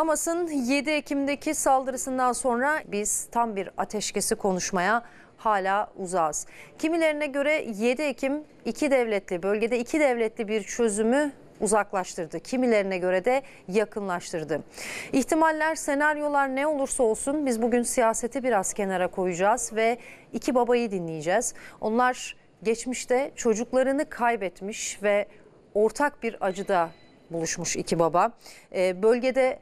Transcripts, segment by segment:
Hamas'ın 7 Ekim'deki saldırısından sonra biz tam bir ateşkesi konuşmaya hala uzağız. Kimilerine göre 7 Ekim iki devletli bölgede iki devletli bir çözümü uzaklaştırdı. Kimilerine göre de yakınlaştırdı. İhtimaller, senaryolar ne olursa olsun biz bugün siyaseti biraz kenara koyacağız ve iki babayı dinleyeceğiz. Onlar geçmişte çocuklarını kaybetmiş ve ortak bir acıda buluşmuş iki baba. Ee, bölgede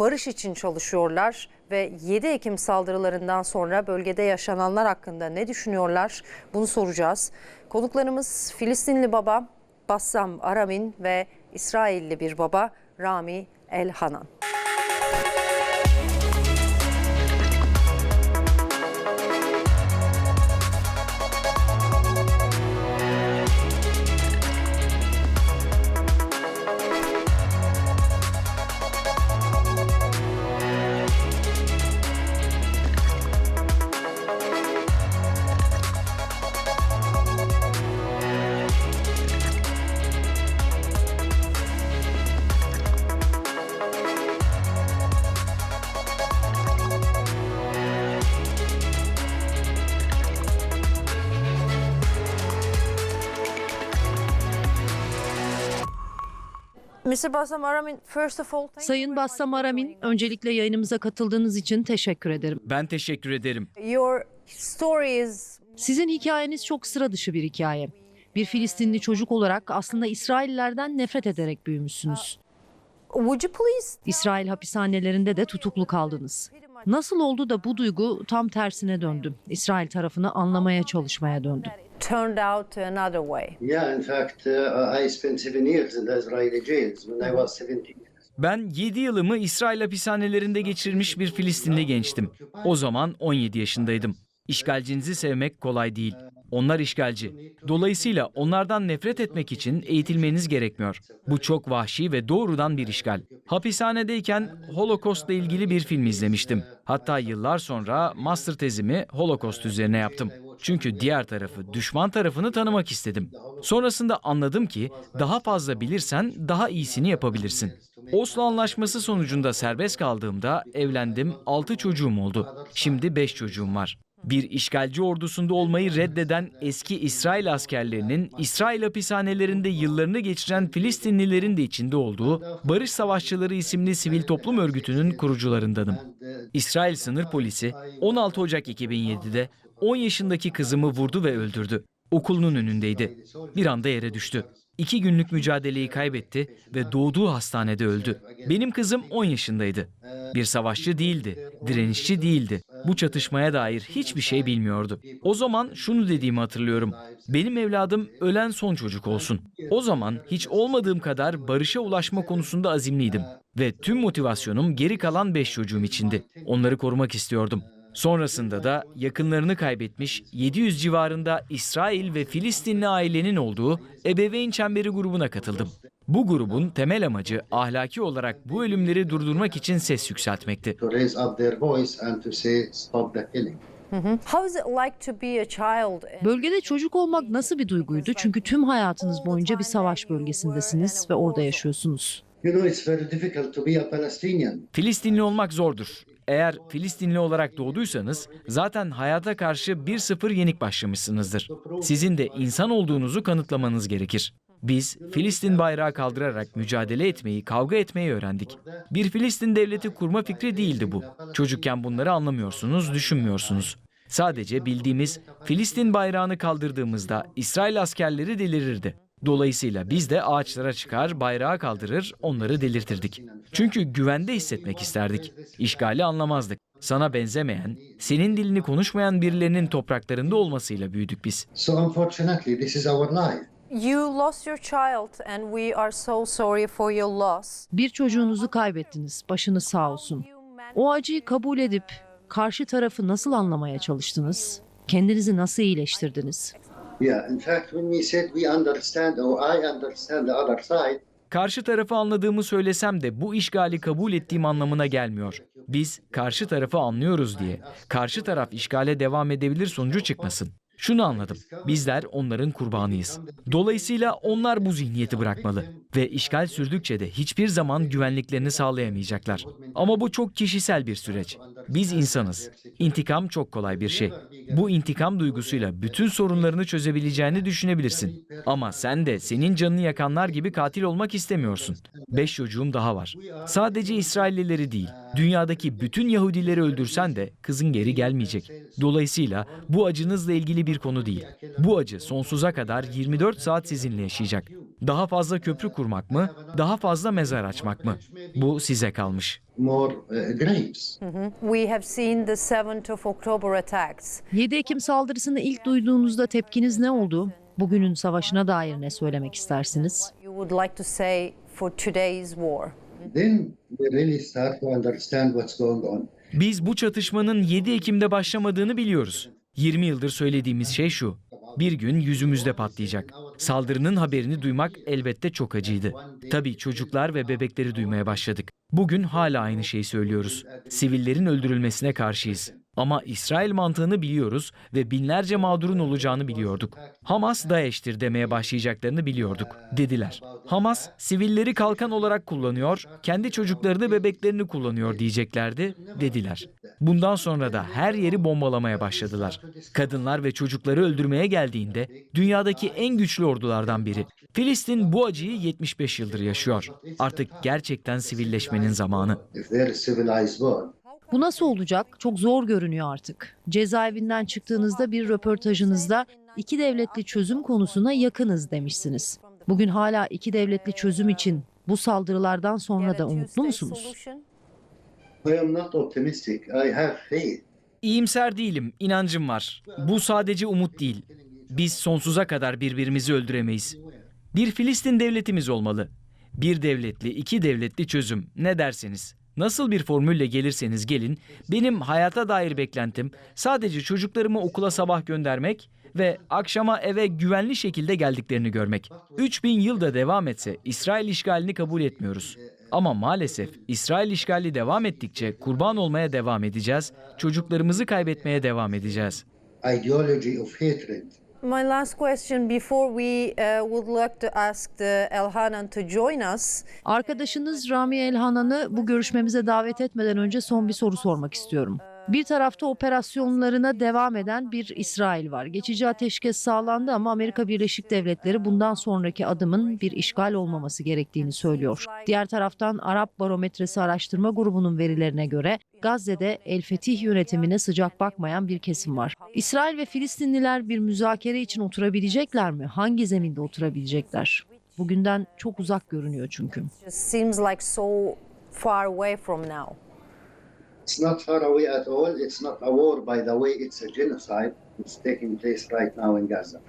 barış için çalışıyorlar ve 7 Ekim saldırılarından sonra bölgede yaşananlar hakkında ne düşünüyorlar bunu soracağız. Konuklarımız Filistinli baba Bassam Aramin ve İsrailli bir baba Rami El Hanan. Sayın Bassam Aramin, öncelikle yayınımıza katıldığınız için teşekkür ederim. Ben teşekkür ederim. Your story is Sizin hikayeniz çok sıra dışı bir hikaye. Bir Filistinli çocuk olarak aslında İsraillilerden nefret ederek büyümüşsünüz. Would you please İsrail hapishanelerinde de tutuklu kaldınız. Nasıl oldu da bu duygu tam tersine döndü? İsrail tarafını anlamaya çalışmaya döndü. Turned out to another way? Yeah, in fact, uh, I spent seven years in the Israeli jails when I was 17. Ben 7 yılımı İsrail hapishanelerinde geçirmiş bir Filistinli gençtim. O zaman 17 yaşındaydım. İşgalcinizi sevmek kolay değil. Onlar işgalci. Dolayısıyla onlardan nefret etmek için eğitilmeniz gerekmiyor. Bu çok vahşi ve doğrudan bir işgal. Hapishanedeyken Holocaust'la ilgili bir film izlemiştim. Hatta yıllar sonra master tezimi Holocaust üzerine yaptım. Çünkü diğer tarafı, düşman tarafını tanımak istedim. Sonrasında anladım ki daha fazla bilirsen daha iyisini yapabilirsin. Oslo Anlaşması sonucunda serbest kaldığımda evlendim, 6 çocuğum oldu. Şimdi 5 çocuğum var. Bir işgalci ordusunda olmayı reddeden eski İsrail askerlerinin İsrail hapishanelerinde yıllarını geçiren Filistinlilerin de içinde olduğu Barış Savaşçıları isimli sivil toplum örgütünün kurucularındanım. İsrail sınır polisi 16 Ocak 2007'de 10 yaşındaki kızımı vurdu ve öldürdü. Okulunun önündeydi. Bir anda yere düştü. İki günlük mücadeleyi kaybetti ve doğduğu hastanede öldü. Benim kızım 10 yaşındaydı. Bir savaşçı değildi, direnişçi değildi. Bu çatışmaya dair hiçbir şey bilmiyordu. O zaman şunu dediğimi hatırlıyorum. Benim evladım ölen son çocuk olsun. O zaman hiç olmadığım kadar barışa ulaşma konusunda azimliydim. Ve tüm motivasyonum geri kalan 5 çocuğum içindi. Onları korumak istiyordum. Sonrasında da yakınlarını kaybetmiş 700 civarında İsrail ve Filistinli ailenin olduğu ebeveyn çemberi grubuna katıldım. Bu grubun temel amacı ahlaki olarak bu ölümleri durdurmak için ses yükseltmekti. Bölgede çocuk olmak nasıl bir duyguydu? Çünkü tüm hayatınız boyunca bir savaş bölgesindesiniz ve orada yaşıyorsunuz. You know, it's very difficult to be a Palestinian. Filistinli olmak zordur. Eğer Filistinli olarak doğduysanız zaten hayata karşı 1-0 yenik başlamışsınızdır. Sizin de insan olduğunuzu kanıtlamanız gerekir. Biz Filistin bayrağı kaldırarak mücadele etmeyi, kavga etmeyi öğrendik. Bir Filistin devleti kurma fikri değildi bu. Çocukken bunları anlamıyorsunuz, düşünmüyorsunuz. Sadece bildiğimiz Filistin bayrağını kaldırdığımızda İsrail askerleri delirirdi. Dolayısıyla biz de ağaçlara çıkar, bayrağı kaldırır, onları delirtirdik. Çünkü güvende hissetmek isterdik. İşgali anlamazdık. Sana benzemeyen, senin dilini konuşmayan birilerinin topraklarında olmasıyla büyüdük biz. So unfortunately, this is our life. You lost your child and we are so sorry for your loss. Bir çocuğunuzu kaybettiniz. Başınız sağ olsun. O acıyı kabul edip karşı tarafı nasıl anlamaya çalıştınız? Kendinizi nasıl iyileştirdiniz? Yeah, in fact, when we said we understand or I understand the other side, Karşı tarafı anladığımı söylesem de bu işgali kabul ettiğim anlamına gelmiyor. Biz karşı tarafı anlıyoruz diye karşı taraf işgale devam edebilir sonucu çıkmasın. Şunu anladım. Bizler onların kurbanıyız. Dolayısıyla onlar bu zihniyeti bırakmalı. Ve işgal sürdükçe de hiçbir zaman güvenliklerini sağlayamayacaklar. Ama bu çok kişisel bir süreç. Biz insanız. İntikam çok kolay bir şey. Bu intikam duygusuyla bütün sorunlarını çözebileceğini düşünebilirsin. Ama sen de senin canını yakanlar gibi katil olmak istemiyorsun. Beş çocuğum daha var. Sadece İsraillileri değil, dünyadaki bütün Yahudileri öldürsen de kızın geri gelmeyecek. Dolayısıyla bu acınızla ilgili bir konu değil. Bu acı sonsuza kadar 24 saat sizinle yaşayacak. Daha fazla köprü kurmak mı, daha fazla mezar açmak mı? Bu size kalmış. More uh, graves. We have seen the 7th of October attacks. 7 Ekim saldırısını ilk duyduğunuzda tepkiniz ne oldu? Bugünün savaşına dair ne söylemek istersiniz? You would like to say for today's war. Then we really start to understand what's going on. Biz bu çatışmanın 7 Ekim'de başlamadığını biliyoruz. 20 yıldır söylediğimiz şey şu. Bir gün yüzümüzde patlayacak. Saldırının haberini duymak elbette çok acıydı. Tabii çocuklar ve bebekleri duymaya başladık. Bugün hala aynı şeyi söylüyoruz. Sivillerin öldürülmesine karşıyız. Ama İsrail mantığını biliyoruz ve binlerce mağdurun olacağını biliyorduk. Hamas DAEŞ'tir demeye başlayacaklarını biliyorduk, dediler. Hamas, sivilleri kalkan olarak kullanıyor, kendi çocuklarını bebeklerini kullanıyor diyeceklerdi, dediler. Bundan sonra da her yeri bombalamaya başladılar. Kadınlar ve çocukları öldürmeye geldiğinde dünyadaki en güçlü ordulardan biri. Filistin bu acıyı 75 yıldır yaşıyor. Artık gerçekten sivilleşmenin zamanı. Bu nasıl olacak? Çok zor görünüyor artık. Cezaevinden çıktığınızda bir röportajınızda iki devletli çözüm konusuna yakınız demişsiniz. Bugün hala iki devletli çözüm için bu saldırılardan sonra da umutlu musunuz? I am not optimistic. I have faith. İyimser değilim, inancım var. Bu sadece umut değil. Biz sonsuza kadar birbirimizi öldüremeyiz. Bir Filistin devletimiz olmalı. Bir devletli, iki devletli çözüm. Ne derseniz. Nasıl bir formülle gelirseniz gelin, benim hayata dair beklentim sadece çocuklarımı okula sabah göndermek ve akşama eve güvenli şekilde geldiklerini görmek. 3000 yılda devam etse İsrail işgalini kabul etmiyoruz. Ama maalesef İsrail işgali devam ettikçe kurban olmaya devam edeceğiz, çocuklarımızı kaybetmeye devam edeceğiz. Ideology of hatred. My last question before we uh, would like to ask the Elhanan to join us. Arkadaşınız Rami Elhanan'ı bu görüşmemize davet etmeden önce son bir soru sormak istiyorum. Bir tarafta operasyonlarına devam eden bir İsrail var. Geçici ateşkes sağlandı ama Amerika Birleşik Devletleri bundan sonraki adımın bir işgal olmaması gerektiğini söylüyor. Diğer taraftan Arap Barometresi Araştırma Grubu'nun verilerine göre Gazze'de El Fetih yönetimine sıcak bakmayan bir kesim var. İsrail ve Filistinliler bir müzakere için oturabilecekler mi? Hangi zeminde oturabilecekler? Bugünden çok uzak görünüyor çünkü. It's not far away at all. It's not a war, by the way. It's a genocide. It's taking place right now in Gaza.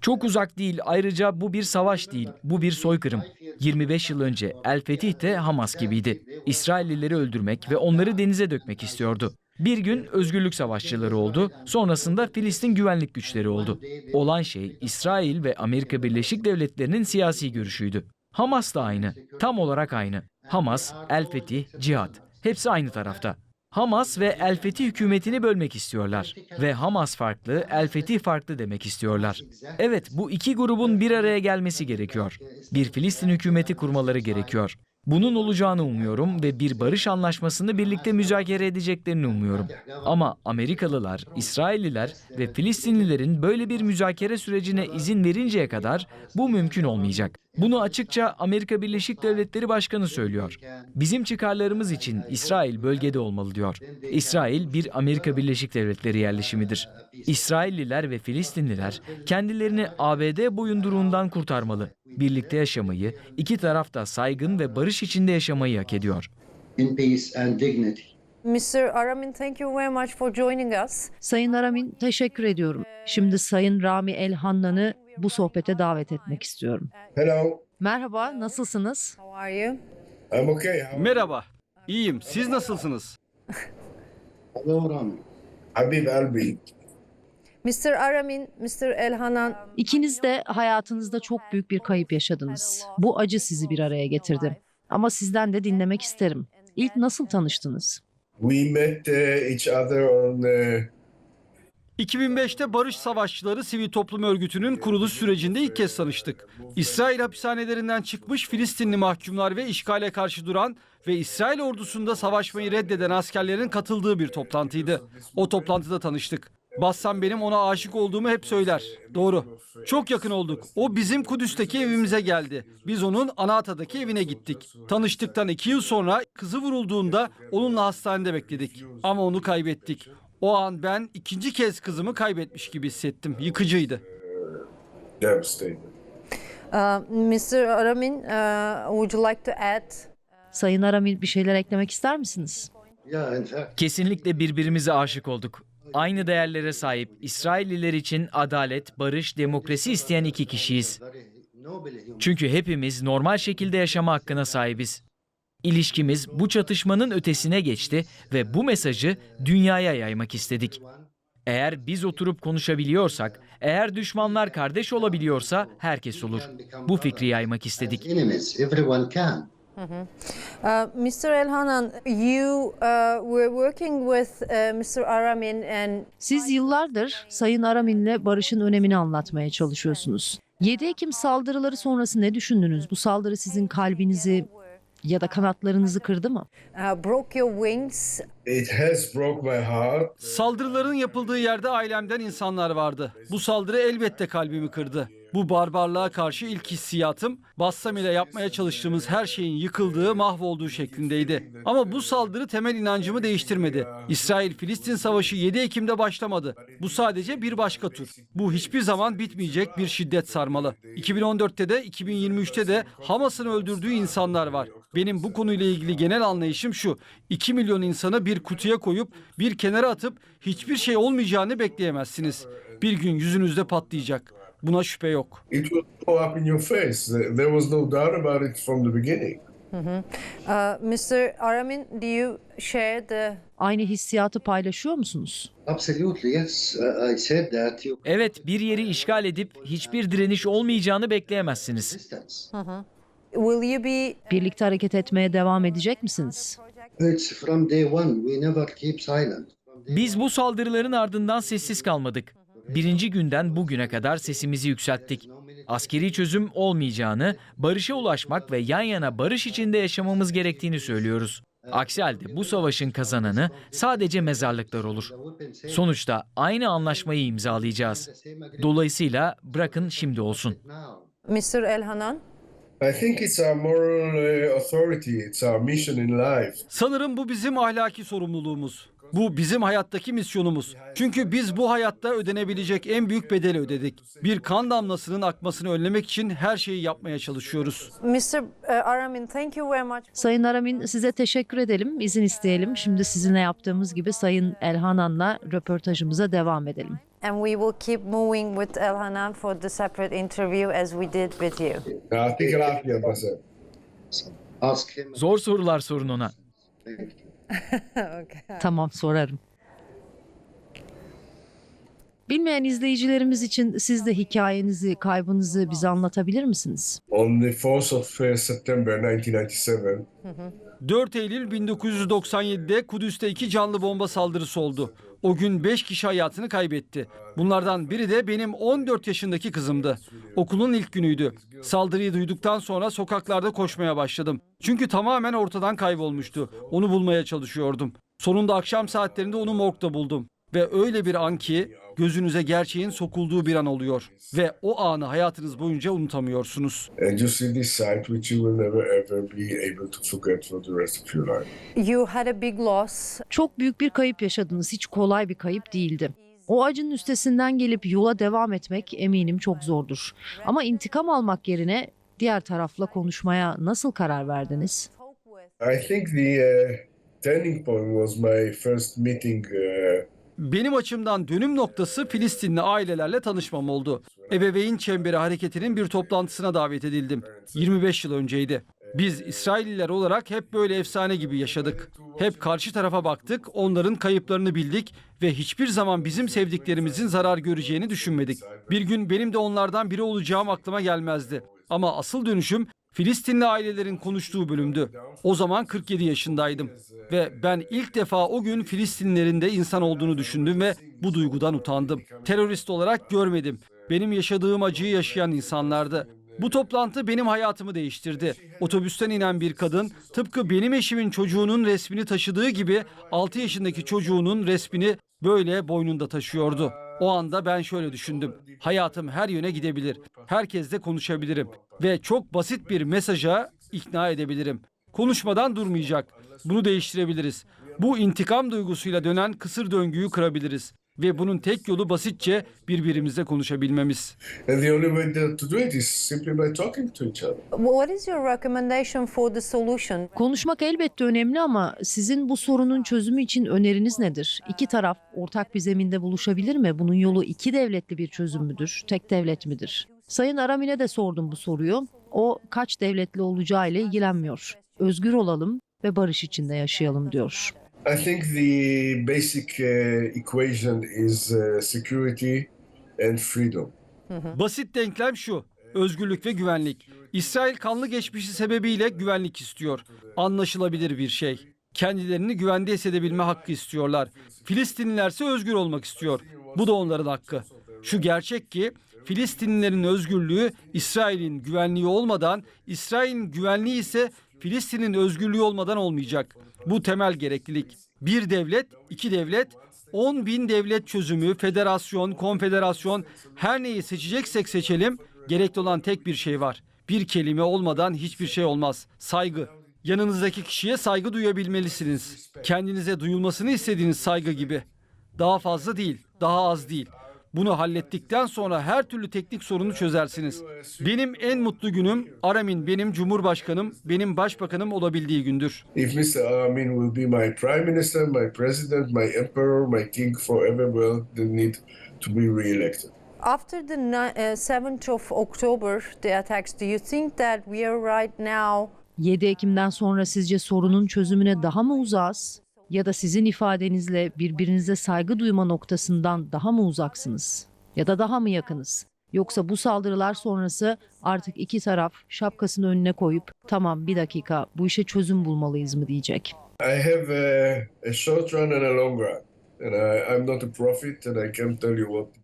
Çok uzak değil, ayrıca bu bir savaş değil, bu bir soykırım. 25 yıl önce El Fetih de Hamas gibiydi. İsraillileri öldürmek ve onları denize dökmek istiyordu. Bir gün özgürlük savaşçıları oldu, sonrasında Filistin güvenlik güçleri oldu. Olan şey İsrail ve Amerika Birleşik Devletleri'nin siyasi görüşüydü. Hamas da aynı, tam olarak aynı. Hamas, El Fetih, Cihad. Hepsi aynı tarafta. Hamas ve El Fetih hükümetini bölmek istiyorlar. Ve Hamas farklı, El Fetih farklı demek istiyorlar. Evet, bu iki grubun bir araya gelmesi gerekiyor. Bir Filistin hükümeti kurmaları gerekiyor. Bunun olacağını umuyorum ve bir barış anlaşmasını birlikte müzakere edeceklerini umuyorum. Ama Amerikalılar, İsrailliler ve Filistinlilerin böyle bir müzakere sürecine izin verinceye kadar bu mümkün olmayacak. Bunu açıkça Amerika Birleşik Devletleri Başkanı söylüyor. Bizim çıkarlarımız için İsrail bölgede olmalı diyor. İsrail bir Amerika Birleşik Devletleri yerleşimidir. İsrailliler ve Filistinliler kendilerini ABD boyunduruğundan kurtarmalı. Birlikte yaşamayı, iki taraf da saygın ve barış içinde yaşamayı hak ediyor. In peace and dignity. Mr. Aramin, thank you very much for joining us. Sayın Aramin teşekkür ediyorum. Şimdi Sayın Rami Elhannan'ı bu sohbete davet etmek istiyorum. Hello, Merhaba, nasılsınız? How are you? I'm okay. Merhaba. İyiyim. Siz nasılsınız? Hello, Rami. Habib Albi. Mr. Aramin, Mr. Elhanan, İkiniz de hayatınızda çok büyük bir kayıp yaşadınız. Bu acı sizi bir araya getirdi. Ama sizden de dinlemek isterim. İlk nasıl tanıştınız? We met uh, each other on uh, 2005'te Barış Savaşçıları Sivil Toplum Örgütü'nün kuruluş sürecinde ilk kez tanıştık. İsrail hapishanelerinden çıkmış Filistinli mahkumlar ve işgale karşı duran ve İsrail ordusunda savaşmayı reddeden askerlerin katıldığı bir toplantıydı. O toplantıda tanıştık. Bassam benim ona aşık olduğumu hep söyler. Doğru. Çok yakın olduk. O bizim Kudüs'teki evimize geldi. Biz onun Anata'daki evine gittik. Tanıştıktan iki yıl sonra kızı vurulduğunda onunla hastanede bekledik. Ama onu kaybettik. O an ben ikinci kez kızımı kaybetmiş gibi hissettim. Yıkıcıydı. Uh, Mr. Aramin, uh, would you like to add? Sayın Aramin bir şeyler eklemek ister misiniz? Kesinlikle birbirimize aşık olduk. Aynı değerlere sahip İsrailliler için adalet, barış, demokrasi isteyen iki kişiyiz. Çünkü hepimiz normal şekilde yaşama hakkına sahibiz. İlişkimiz bu çatışmanın ötesine geçti ve bu mesajı dünyaya yaymak istedik. Eğer biz oturup konuşabiliyorsak, eğer düşmanlar kardeş olabiliyorsa herkes olur. Bu fikri yaymak istedik. Everyone can. Uh, Mr. Elhanan, you uh, were working with uh, Mr. Aramin and Siz yıllardır Sayın Aramin'le barışın önemini anlatmaya çalışıyorsunuz. 7 Ekim saldırıları sonrası ne düşündünüz? Bu saldırı sizin kalbinizi ya da kanatlarınızı kırdı mı? uh, broke your wings. It has broke my heart. Saldırıların yapıldığı yerde ailemden insanlar vardı. Bu saldırı elbette kalbimi kırdı. Bu barbarlığa karşı ilk hissiyatım Bassam ile yapmaya çalıştığımız her şeyin yıkıldığı, mahvolduğu şeklindeydi. Ama bu saldırı temel inancımı değiştirmedi. İsrail-Filistin savaşı 7 Ekim'de başlamadı. Bu sadece bir başka tur. Bu hiçbir zaman bitmeyecek bir şiddet sarmalı. 2014'te de 2023'te de Hamas'ın öldürdüğü insanlar var. Benim bu konuyla ilgili genel anlayışım şu. 2 milyon insanı bir kutuya koyup bir kenara atıp hiçbir şey olmayacağını bekleyemezsiniz. Bir gün yüzünüzde patlayacak. Buna şüphe yok. It will blow up in your face. There was no doubt about it from the beginning. Uh, Mr. Aramin, do you share the Aynı hissiyatı paylaşıyor musunuz? Absolutely, yes. Uh, I said that you Evet, bir yeri işgal edip hiçbir direniş olmayacağını bekleyemezsiniz. resistance. will you be Birlikte hareket etmeye devam edecek misiniz? It's from day one. We never keep silent. Biz bu saldırıların ardından sessiz kalmadık. Birinci günden bugüne kadar sesimizi yükselttik. Askeri çözüm olmayacağını, barışa ulaşmak ve yan yana barış içinde yaşamamız gerektiğini söylüyoruz. Aksi halde bu savaşın kazananı sadece mezarlıklar olur. Sonuçta aynı anlaşmayı imzalayacağız. Dolayısıyla bırakın şimdi olsun. Mr. Elhanan? I think it's our moral uh, authority. It's our mission in life. Sanırım bu bizim ahlaki sorumluluğumuz. Bu bizim hayattaki misyonumuz. Çünkü biz bu hayatta ödenebilecek en büyük bedeli ödedik. Bir kan damlasının akmasını önlemek için her şeyi yapmaya çalışıyoruz. E, Sayın Aramin size teşekkür edelim, izin isteyelim. Şimdi sizinle yaptığımız gibi Sayın Elhanan'la röportajımıza devam edelim. And we will keep moving with Elhanan for the separate interview as we did with you. Zor sorular sorun ona. Tamam sorarım. Bilmeyen izleyicilerimiz için siz de hikayenizi, kaybınızı bize anlatabilir misiniz? On the 4th of uh, September 1997, 4 Eylül 1997'de Kudüs'te iki canlı bomba saldırısı oldu. O gün 5 kişi hayatını kaybetti. Bunlardan biri de benim 14 yaşındaki kızımdı. Okulun ilk günüydü. Saldırıyı duyduktan sonra sokaklarda koşmaya başladım. Çünkü tamamen ortadan kaybolmuştu. Onu bulmaya çalışıyordum. Sonunda akşam saatlerinde onu morgda buldum. Ve öyle bir an ki gözünüze gerçeğin sokulduğu bir an oluyor. Ve o anı hayatınız boyunca unutamıyorsunuz. Çok büyük bir kayıp yaşadınız. Hiç kolay bir kayıp değildi. O acının üstesinden gelip yola devam etmek eminim çok zordur. Ama intikam almak yerine diğer tarafla konuşmaya nasıl karar verdiniz? I think the uh, turning point was my first meeting uh, Benim açımdan dönüm noktası Filistinli ailelerle tanışmam oldu. Ebeveyn Çemberi Hareketi'nin bir toplantısına davet edildim. 25 yıl önceydi. Biz İsrailliler olarak hep böyle efsane gibi yaşadık. Hep karşı tarafa baktık, onların kayıplarını bildik ve hiçbir zaman bizim sevdiklerimizin zarar göreceğini düşünmedik. Bir gün benim de onlardan biri olacağım aklıma gelmezdi. Ama asıl dönüşüm Filistinli ailelerin konuştuğu bölümdü. O zaman 47 yaşındaydım ve ben ilk defa o gün Filistinlilerin de insan olduğunu düşündüm ve bu duygudan utandım. Terörist olarak görmedim. Benim yaşadığım acıyı yaşayan insanlardı. Bu toplantı benim hayatımı değiştirdi. Otobüsten inen bir kadın tıpkı benim eşimin çocuğunun resmini taşıdığı gibi 6 yaşındaki çocuğunun resmini böyle boynunda taşıyordu. O anda ben şöyle düşündüm. Hayatım her yöne gidebilir. Herkesle konuşabilirim ve çok basit bir mesaja ikna edebilirim. Konuşmadan durmayacak. Bunu değiştirebiliriz. Bu intikam duygusuyla dönen kısır döngüyü kırabiliriz ve bunun tek yolu basitçe birbirimizle konuşabilmemiz. And the only way to to do it is simply by talking to each other. What is your recommendation for the solution? Konuşmak elbette önemli ama sizin bu sorunun çözümü için öneriniz nedir? İki taraf ortak bir zeminde buluşabilir mi? Bunun yolu iki devletli bir çözüm müdür? Tek devlet midir? Sayın Aramin'e de sordum bu soruyu. O kaç devletli olacağı ile ilgilenmiyor. Özgür olalım ve barış içinde yaşayalım diyor. I think the basic uh, equation is uh, security and freedom. Basit denklem şu. Özgürlük ve güvenlik. İsrail kanlı geçmişi sebebiyle güvenlik istiyor. Anlaşılabilir bir şey. Kendilerini güvende hissedebilme hakkı istiyorlar. Filistinlilerse özgür olmak istiyor. Bu da onların hakkı. Şu gerçek ki Filistinlilerin özgürlüğü İsrail'in güvenliği olmadan, İsrail'in güvenliği ise Filistin'in özgürlüğü olmadan olmayacak. Bu temel gereklilik. Bir devlet, iki devlet, 10 bin devlet çözümü, federasyon, konfederasyon her neyi seçeceksek seçelim gerekli olan tek bir şey var. Bir kelime olmadan hiçbir şey olmaz. Saygı. Yanınızdaki kişiye saygı duyabilmelisiniz. Kendinize duyulmasını istediğiniz saygı gibi. Daha fazla değil, daha az değil. Bunu hallettikten sonra her türlü teknik sorunu çözersiniz. Benim en mutlu günüm Aramin benim cumhurbaşkanım, benim başbakanım olabildiği gündür. If Mr. Amin will be my prime minister, my president, my emperor, my king forever, well, they need to be re-elected. After the ni- uh, 7th of October, the attacks, do you think that we are right now 7 Ekim'den sonra sizce sorunun çözümüne daha mı uzağız? Ya da sizin ifadenizle birbirinize saygı duyma noktasından daha mı uzaksınız? Ya da daha mı yakınız? Yoksa bu saldırılar sonrası artık iki taraf şapkasını önüne koyup tamam bir dakika bu işe çözüm bulmalıyız mı diyecek. I have a, a short run and a long run.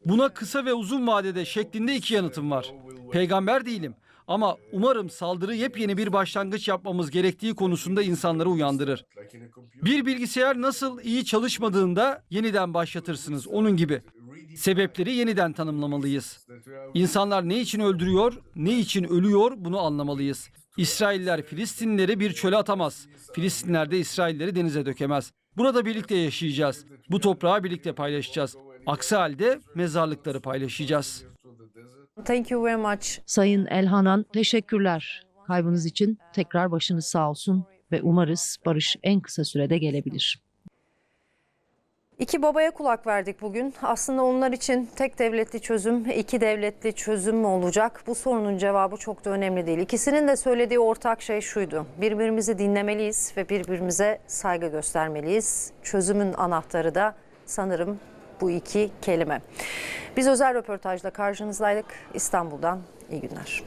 Buna kısa ve uzun vadede şeklinde iki yanıtım var. Peygamber değilim ama umarım saldırı yepyeni bir başlangıç yapmamız gerektiği konusunda insanları uyandırır. Bir bilgisayar nasıl iyi çalışmadığında yeniden başlatırsınız onun gibi. Sebepleri yeniden tanımlamalıyız. İnsanlar ne için öldürüyor, ne için ölüyor bunu anlamalıyız. İsrailler Filistinlileri bir çöle atamaz. Filistinler de İsrailleri denize dökemez. Burada birlikte yaşayacağız. Bu toprağı birlikte paylaşacağız. Aksi halde mezarlıkları paylaşacağız. Thank you very much. Sayın Elhanan teşekkürler. Kaybınız için tekrar başınız sağ olsun ve umarız barış en kısa sürede gelebilir. İki babaya kulak verdik bugün. Aslında onlar için tek devletli çözüm, iki devletli çözüm mü olacak? Bu sorunun cevabı çok da önemli değil. İkisinin de söylediği ortak şey şuydu. Birbirimizi dinlemeliyiz ve birbirimize saygı göstermeliyiz. Çözümün anahtarı da sanırım bu iki kelime. Biz özel röportajla karşınızdaydık. İstanbul'dan iyi günler.